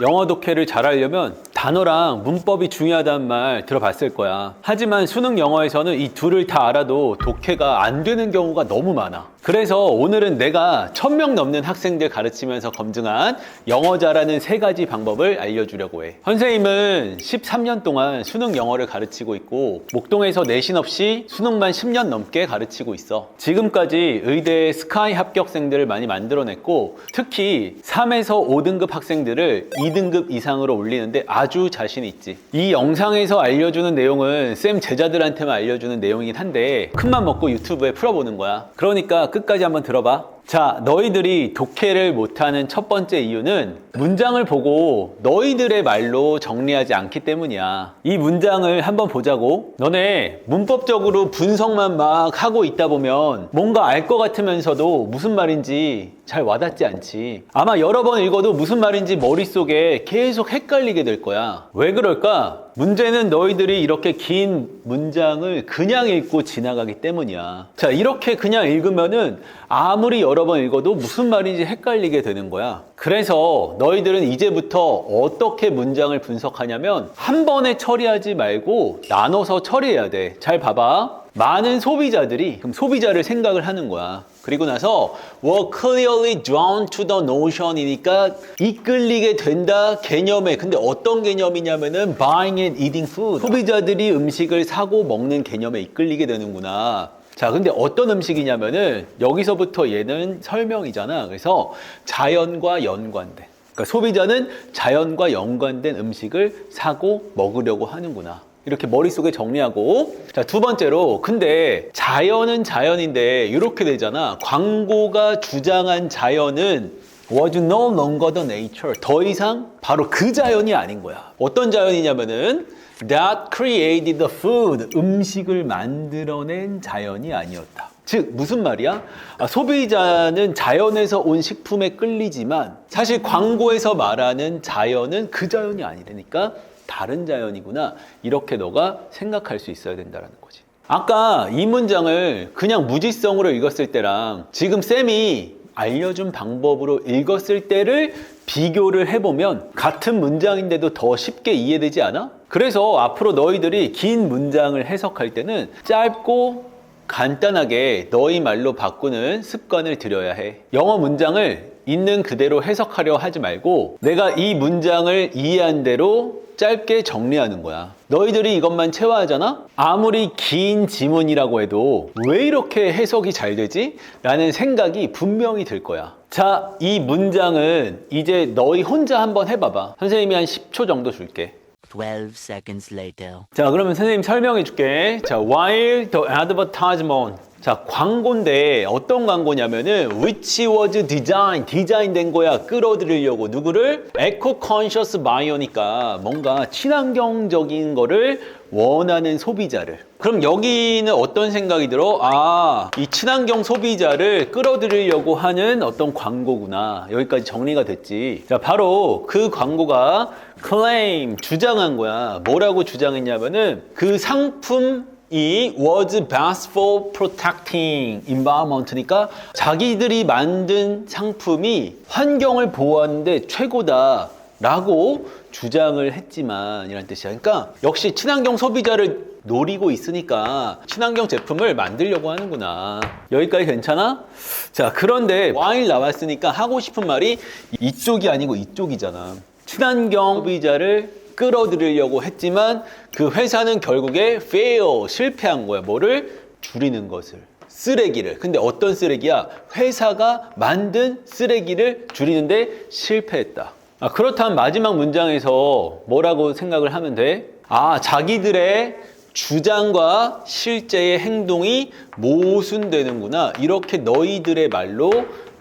영어 독해를 잘 하려면 단어랑 문법이 중요하다는 말 들어봤을 거야. 하지만 수능 영어에서는 이 둘을 다 알아도 독해가 안 되는 경우가 너무 많아. 그래서 오늘은 내가 1000명 넘는 학생들 가르치면서 검증한 영어 잘하는 세 가지 방법을 알려주려고 해. 선생님은 13년 동안 수능 영어를 가르치고 있고 목동에서 내신 없이 수능만 10년 넘게 가르치고 있어. 지금까지 의대 스카이 합격생들을 많이 만들어냈고 특히 3에서 5등급 학생들을 2등급 이상으로 올리는데 아주 자신 있지. 이 영상에서 알려주는 내용은 쌤 제자들한테만 알려주는 내용이긴 한데 큰맘 먹고 유튜브에 풀어보는 거야. 그러니까 끝까지 한번 들어봐. 자, 너희들이 독해를 못하는 첫 번째 이유는 문장을 보고 너희들의 말로 정리하지 않기 때문이야. 이 문장을 한번 보자고. 너네 문법적으로 분석만 막 하고 있다 보면 뭔가 알 것 같으면서도 무슨 말인지 잘 와닿지 않지. 아마 여러 번 읽어도 무슨 말인지 머릿속에 계속 헷갈리게 될 거야. 왜 그럴까? 문제는 너희들이 이렇게 긴 문장을 그냥 읽고 지나가기 때문이야. 자, 이렇게 그냥 읽으면은 아무리 여러 번 읽어도 무슨 말인지 헷갈리게 되는 거야. 그래서 너희들은 이제부터 어떻게 문장을 분석하냐면 한 번에 처리하지 말고 나눠서 처리해야 돼. 잘 봐봐. 많은 소비자들이 그럼 소비자를 생각을 하는 거야. 그리고 나서 were clearly drawn to the notion이니까 이끌리게 된다 개념에 근데 어떤 개념이냐면은 buying and eating food 소비자들이 음식을 사고 먹는 개념에 이끌리게 되는구나. 자, 근데 어떤 음식이냐면은 여기서부터 얘는 설명이잖아. 그래서 자연과 연관된. 그러니까 소비자는 자연과 연관된 음식을 사고 먹으려고 하는구나. 이렇게 머릿속에 정리하고. 자 두 번째로 근데 자연은 자연인데 이렇게 되잖아. 광고가 주장한 자연은 was no longer the nature. 더 이상 바로 그 자연이 아닌 거야. 어떤 자연이냐면은 that created the food. 음식을 만들어낸 자연이 아니었다. 즉 무슨 말이야? 아, 소비자는 자연에서 온 식품에 끌리지만 사실 광고에서 말하는 자연은 그 자연이 아니라니까 다른 자연이구나 이렇게 너가 생각할 수 있어야 된다는 거지 아까 이 문장을 그냥 무지성으로 읽었을 때랑 지금 쌤이 알려준 방법으로 읽었을 때를 비교를 해보면 같은 문장인데도 더 쉽게 이해되지 않아? 그래서 앞으로 너희들이 긴 문장을 해석할 때는 짧고 간단하게 너희 말로 바꾸는 습관을 들여야 해. 영어 문장을 있는 그대로 해석하려 하지 말고 내가 이 문장을 이해한 대로 짧게 정리하는 거야. 너희들이 이것만 체화하잖아? 아무리 긴 지문이라고 해도 왜 이렇게 해석이 잘 되지? 라는 생각이 분명히 들 거야. 자, 이 문장은 이제 너희 혼자 한번 해봐봐. 선생님이 한 10초 정도 줄게. 12 seconds later. 자, 그러면 선생님 설명해 줄게. 자, while the advertisement. 자, 광고인데 어떤 광고냐면은 which was design, 디자인된 거야. 끌어들이려고 누구를? eco conscious buyer니까 뭔가 친환경적인 거를 원하는 소비자를. 그럼 여기는 어떤 생각이 들어? 아, 이 친환경 소비자를 끌어들이려고 하는 어떤 광고구나. 여기까지 정리가 됐지. 자, 바로 그 광고가 claim, 주장한 거야. 뭐라고 주장했냐면은 그 상품 이 was best for protecting environment니까 자기들이 만든 상품이 환경을 보호하는데 최고다 라고 주장을 했지만 이란 뜻이야. 그러니까 역시 친환경 소비자를 노리고 있으니까 친환경 제품을 만들려고 하는구나. 여기까지 괜찮아? 자 그런데 와인 나왔으니까 하고 싶은 말이 이쪽이 아니고 이쪽이잖아. 친환경 소비자를 끌어들이려고 했지만 그 회사는 결국에 fail 실패한 거야. 뭐를 줄이는 것을 쓰레기를. 근데 어떤 쓰레기야? 회사가 만든 쓰레기를 줄이는데 실패했다. 아, 그렇다면 마지막 문장에서 뭐라고 생각을 하면 돼? 아, 자기들의 주장과 실제의 행동이 모순되는구나. 이렇게 너희들의 말로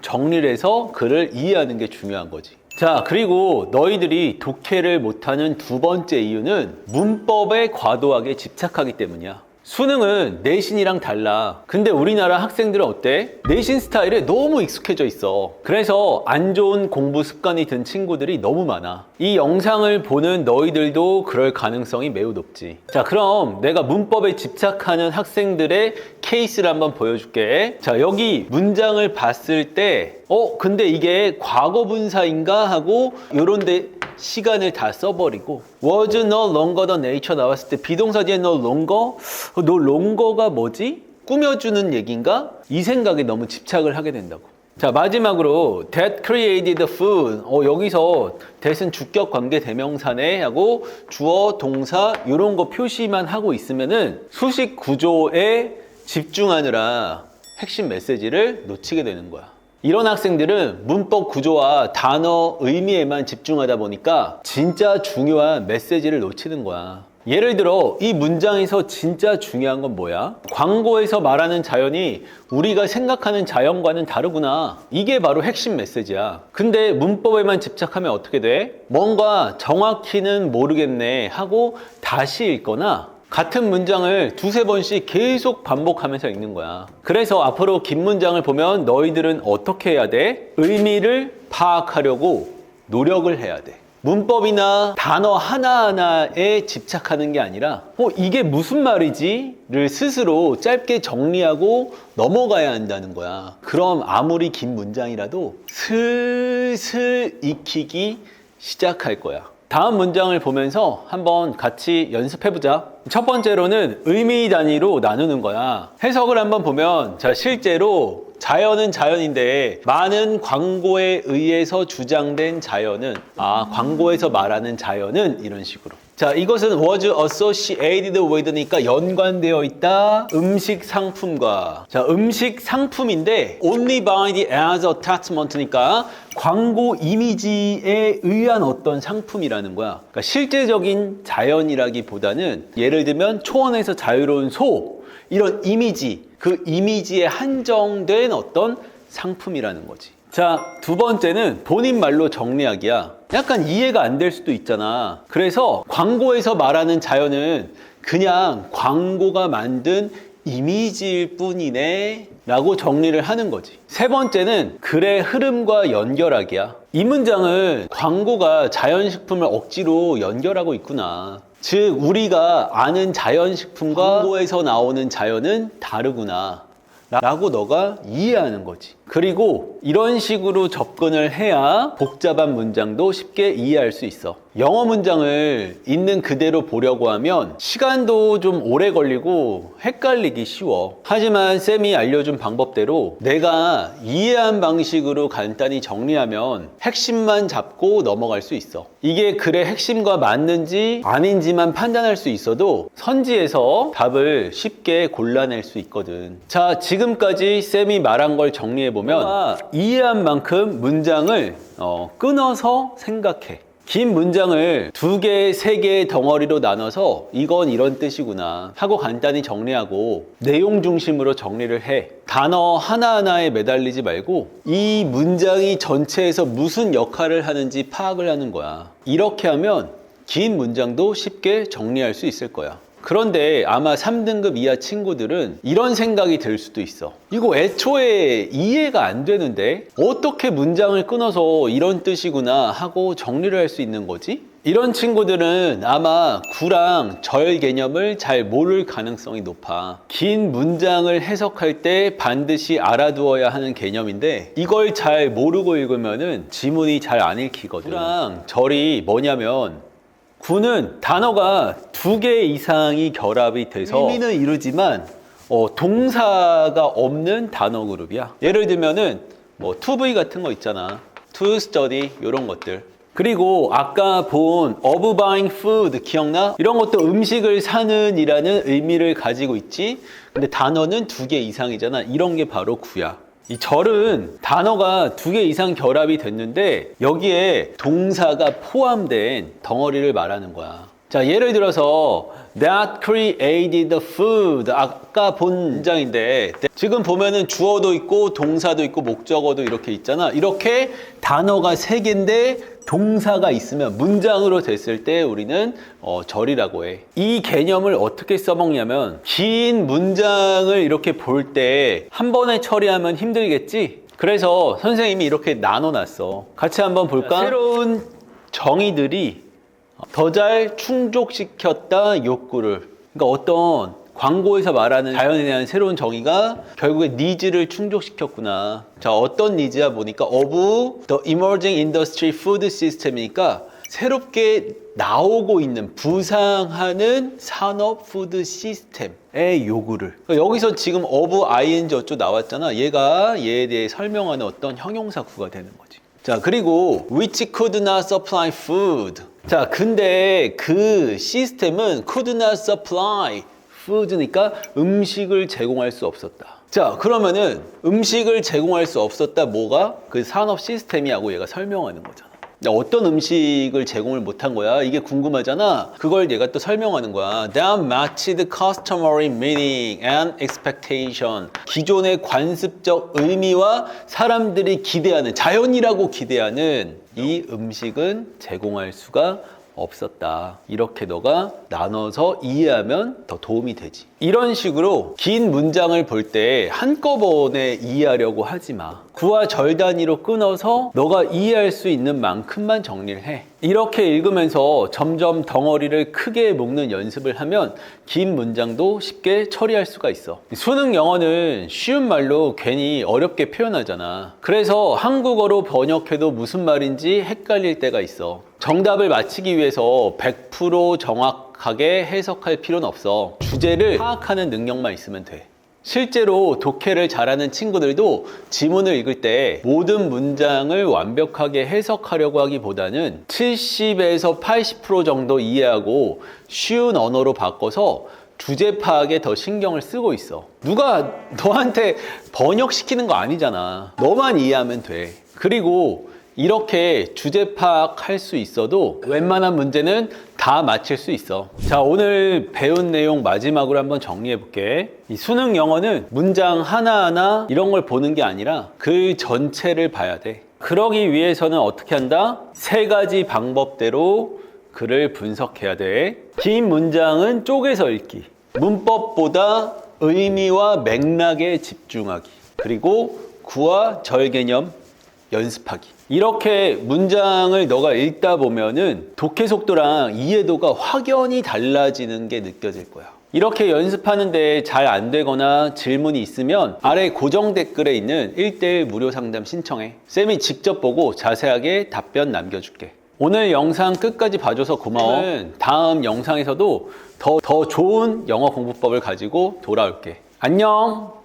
정리를 해서 글을 이해하는 게 중요한 거지. 자, 그리고 너희들이 독해를 못하는 두 번째 이유는 문법에 과도하게 집착하기 때문이야. 수능은 내신이랑 달라. 근데 우리나라 학생들은 어때? 내신 스타일에 너무 익숙해져 있어. 그래서 안 좋은 공부 습관이 든 친구들이 너무 많아. 이 영상을 보는 너희들도 그럴 가능성이 매우 높지. 자, 그럼 내가 문법에 집착하는 학생들의 케이스를 한번 보여줄게. 자, 여기 문장을 봤을 때, 어, 근데 이게 과거 분사인가 하고 요런데 시간을 다 써버리고 was no longer the nature 나왔을 때 비동사 뒤에 no longer 어, no longer가 뭐지? 꾸며주는 얘기인가? 이 생각에 너무 집착을 하게 된다고. 자 마지막으로 that created food 어 여기서 that은 주격 관계 대명사네 하고 주어 동사 이런 거 표시만 하고 있으면은 수식 구조에 집중하느라 핵심 메시지를 놓치게 되는 거야. 이런 학생들은 문법 구조와 단어 의미에만 집중하다 보니까 진짜 중요한 메시지를 놓치는 거야. 예를 들어 이 문장에서 진짜 중요한 건 뭐야? 광고에서 말하는 자연이 우리가 생각하는 자연과는 다르구나. 이게 바로 핵심 메시지야. 근데 문법에만 집착하면 어떻게 돼? 뭔가 정확히는 모르겠네 하고 다시 읽거나 같은 문장을 두세 번씩 계속 반복하면서 읽는 거야. 그래서 앞으로 긴 문장을 보면 너희들은 어떻게 해야 돼? 의미를 파악하려고 노력을 해야 돼. 문법이나 단어 하나하나에 집착하는 게 아니라, 어, 이게 무슨 말이지? 를 스스로 짧게 정리하고 넘어가야 한다는 거야. 그럼 아무리 긴 문장이라도 슬슬 익히기 시작할 거야. 다음 문장을 보면서 한번 같이 연습해보자. 첫 번째로는 의미 단위로 나누는 거야. 해석을 한번 보면, 자, 실제로 자연은 자연인데, 많은 광고에 의해서 주장된 자연은, 아, 광고에서 말하는 자연은 이런 식으로. 자, 이것은 was associated with니까 연관되어 있다. 음식 상품과. 자, 음식 상품인데 only by the as attachment니까 광고 이미지에 의한 어떤 상품이라는 거야. 그러니까 실제적인 자연이라기보다는 예를 들면 초원에서 자유로운 소 이런 이미지, 그 이미지에 한정된 어떤 상품이라는 거지. 자, 두 번째는 본인 말로 정리하기야. 약간 이해가 안 될 수도 있잖아. 그래서 광고에서 말하는 자연은 그냥 광고가 만든 이미지일 뿐이네. 라고 정리를 하는 거지. 세 번째는 글의 흐름과 연결하기야. 이 문장을 광고가 자연식품을 억지로 연결하고 있구나. 즉, 우리가 아는 자연식품과 광고에서 나오는 자연은 다르구나. 라고 너가 이해하는 거지. 그리고 이런 식으로 접근을 해야 복잡한 문장도 쉽게 이해할 수 있어. 영어 문장을 있는 그대로 보려고 하면 시간도 좀 오래 걸리고 헷갈리기 쉬워. 하지만 쌤이 알려준 방법대로 내가 이해한 방식으로 간단히 정리하면 핵심만 잡고 넘어갈 수 있어. 이게 글의 핵심과 맞는지 아닌지만 판단할 수 있어도 선지에서 답을 쉽게 골라낼 수 있거든. 자, 지금까지 쌤이 말한 걸 정리해 보면 이해한 만큼 문장을 어, 끊어서 생각해. 긴 문장을 두 개, 세 개의 덩어리로 나눠서 이건 이런 뜻이구나 하고 간단히 정리하고 내용 중심으로 정리를 해. 단어 하나하나에 매달리지 말고 이 문장이 전체에서 무슨 역할을 하는지 파악을 하는 거야. 이렇게 하면 긴 문장도 쉽게 정리할 수 있을 거야. 그런데 아마 3등급 이하 친구들은 이런 생각이 들 수도 있어. 이거 애초에 이해가 안 되는데 어떻게 문장을 끊어서 이런 뜻이구나 하고 정리를 할 수 있는 거지? 이런 친구들은 아마 구랑 절 개념을 잘 모를 가능성이 높아. 긴 문장을 해석할 때 반드시 알아두어야 하는 개념인데 이걸 잘 모르고 읽으면은 지문이 잘 안 읽히거든. 구랑 절이 뭐냐면 구는 단어가 두 개 이상이 결합이 돼서 의미는 이루지만 어, 동사가 없는 단어 그룹이야. 예를 들면은 뭐 to be 같은 거 있잖아. to study 이런 것들. 그리고 아까 본 of buying food 기억나? 이런 것도 음식을 사는 이라는 의미를 가지고 있지. 근데 단어는 두 개 이상이잖아. 이런 게 바로 구야. 이 절은 단어가 두 개 이상 결합이 됐는데 여기에 동사가 포함된 덩어리를 말하는 거야. 자, 예를 들어서 that created the food 아까 본 문장인데 지금 보면은 주어도 있고 동사도 있고 목적어도 이렇게 있잖아. 이렇게 단어가 세 개인데 동사가 있으면 문장으로 됐을 때 우리는 어, 절이라고 해. 이 개념을 어떻게 써먹냐면 긴 문장을 이렇게 볼 때 한 번에 처리하면 힘들겠지. 그래서 선생님이 이렇게 나눠놨어. 같이 한번 볼까? 새로운 정의들이 더 잘 충족시켰다 욕구를. 그러니까 어떤 광고에서 말하는 자연에 대한 새로운 정의가 결국에 니즈를 충족시켰구나. 자, 어떤 니즈야 보니까 of the emerging industry food system이니까 새롭게 나오고 있는 부상하는 산업 푸드 시스템의 요구를. 그러니까 여기서 지금 of ing 어쩌 나왔잖아. 얘가 얘에 대해 설명하는 어떤 형용사 구가 되는 거지. 자 그리고 which could not supply food. 자 근데 그 시스템은 could not supply food니까 음식을 제공할 수 없었다 자 그러면은 음식을 제공할 수 없었다 뭐가 그 산업 시스템이하고 얘가 설명하는 거잖아 어떤 음식을 제공을 못한 거야? 이게 궁금하잖아. 그걸 얘가 또 설명하는 거야. That matched customary meaning and expectation. 기존의 관습적 의미와 사람들이 기대하는 자연이라고 기대하는 이 음식은 제공할 수가 없었다. 이렇게 너가 나눠서 이해하면 더 도움이 되지. 이런 식으로 긴 문장을 볼 때 한꺼번에 이해하려고 하지 마. 구와 절 단위로 끊어서 너가 이해할 수 있는 만큼만 정리를 해. 이렇게 읽으면서 점점 덩어리를 크게 묶는 연습을 하면 긴 문장도 쉽게 처리할 수가 있어. 수능 영어는 쉬운 말로 괜히 어렵게 표현하잖아. 그래서 한국어로 번역해도 무슨 말인지 헷갈릴 때가 있어. 정답을 맞히기 위해서 100% 정확하게 해석할 필요는 없어. 주제를 파악하는 능력만 있으면 돼. 실제로 독해를 잘하는 친구들도 지문을 읽을 때 모든 문장을 완벽하게 해석하려고 하기보다는 70에서 80% 정도 이해하고 쉬운 언어로 바꿔서 주제 파악에 더 신경을 쓰고 있어. 누가 너한테 번역시키는 거 아니잖아. 너만 이해하면 돼. 그리고 이렇게 주제 파악할 수 있어도 웬만한 문제는 다 맞힐 수 있어. 자, 오늘 배운 내용 마지막으로 한번 정리해 볼게. 이 수능 영어는 문장 하나하나 이런 걸 보는 게 아니라 그 전체를 봐야 돼. 그러기 위해서는 어떻게 한다? 세 가지 방법대로 글을 분석해야 돼. 긴 문장은 쪼개서 읽기. 문법보다 의미와 맥락에 집중하기. 그리고 구와 절 개념 연습하기. 이렇게 문장을 너가 읽다 보면은 독해 속도랑 이해도가 확연히 달라지는 게 느껴질 거야. 이렇게 연습하는데 잘 안 되거나 질문이 있으면 아래 고정 댓글에 있는 1대1 무료 상담 신청해. 쌤이 직접 보고 자세하게 답변 남겨줄게. 오늘 영상 끝까지 봐줘서 고마워. 다음 영상에서도 더, 더 좋은 영어 공부법을 가지고 돌아올게. 안녕!